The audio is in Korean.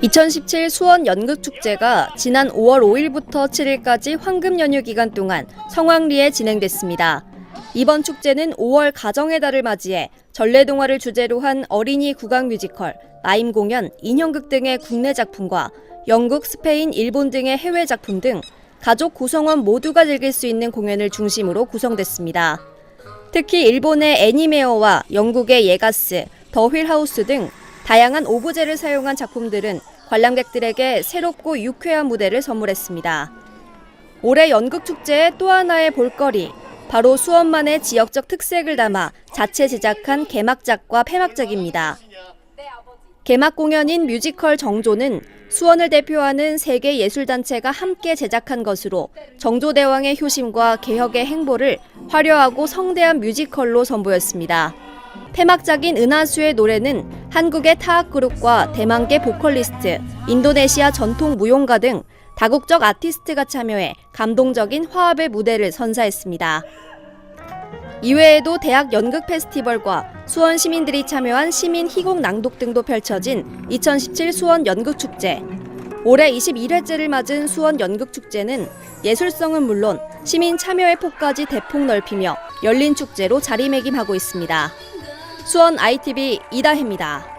2017 수원 연극축제가 지난 5월 5일부터 7일까지 황금 연휴 기간 동안 성황리에 진행됐습니다. 이번 축제는 5월 가정의 달을 맞이해 전래동화를 주제로 한 어린이 국악 뮤지컬, 마임 공연, 인형극 등의 국내 작품과 영국, 스페인, 일본 등의 해외 작품 등 가족 구성원 모두가 즐길 수 있는 공연을 중심으로 구성됐습니다. 특히 일본의 애니메어와 영국의 예가스, 더 휠하우스 등 다양한 오브제를 사용한 작품들은 관람객들에게 새롭고 유쾌한 무대를 선물했습니다. 올해 연극축제의 또 하나의 볼거리, 바로 수원만의 지역적 특색을 담아 자체 제작한 개막작과 폐막작입니다. 개막 공연인 뮤지컬 정조는 수원을 대표하는 세계 예술단체가 함께 제작한 것으로 정조대왕의 효심과 개혁의 행보를 화려하고 성대한 뮤지컬로 선보였습니다. 폐막작인 은하수의 노래는 한국의 타악 그룹과 대만계 보컬리스트, 인도네시아 전통 무용가 등 다국적 아티스트가 참여해 감동적인 화합의 무대를 선사했습니다. 이외에도 대학 연극 페스티벌과 수원 시민들이 참여한 시민 희곡 낭독 등도 펼쳐진 2017 수원 연극축제. 올해 21회째를 맞은 수원 연극축제는 예술성은 물론 시민 참여의 폭까지 대폭 넓히며 열린 축제로 자리매김하고 있습니다. 수원 ITV 이다혜입니다.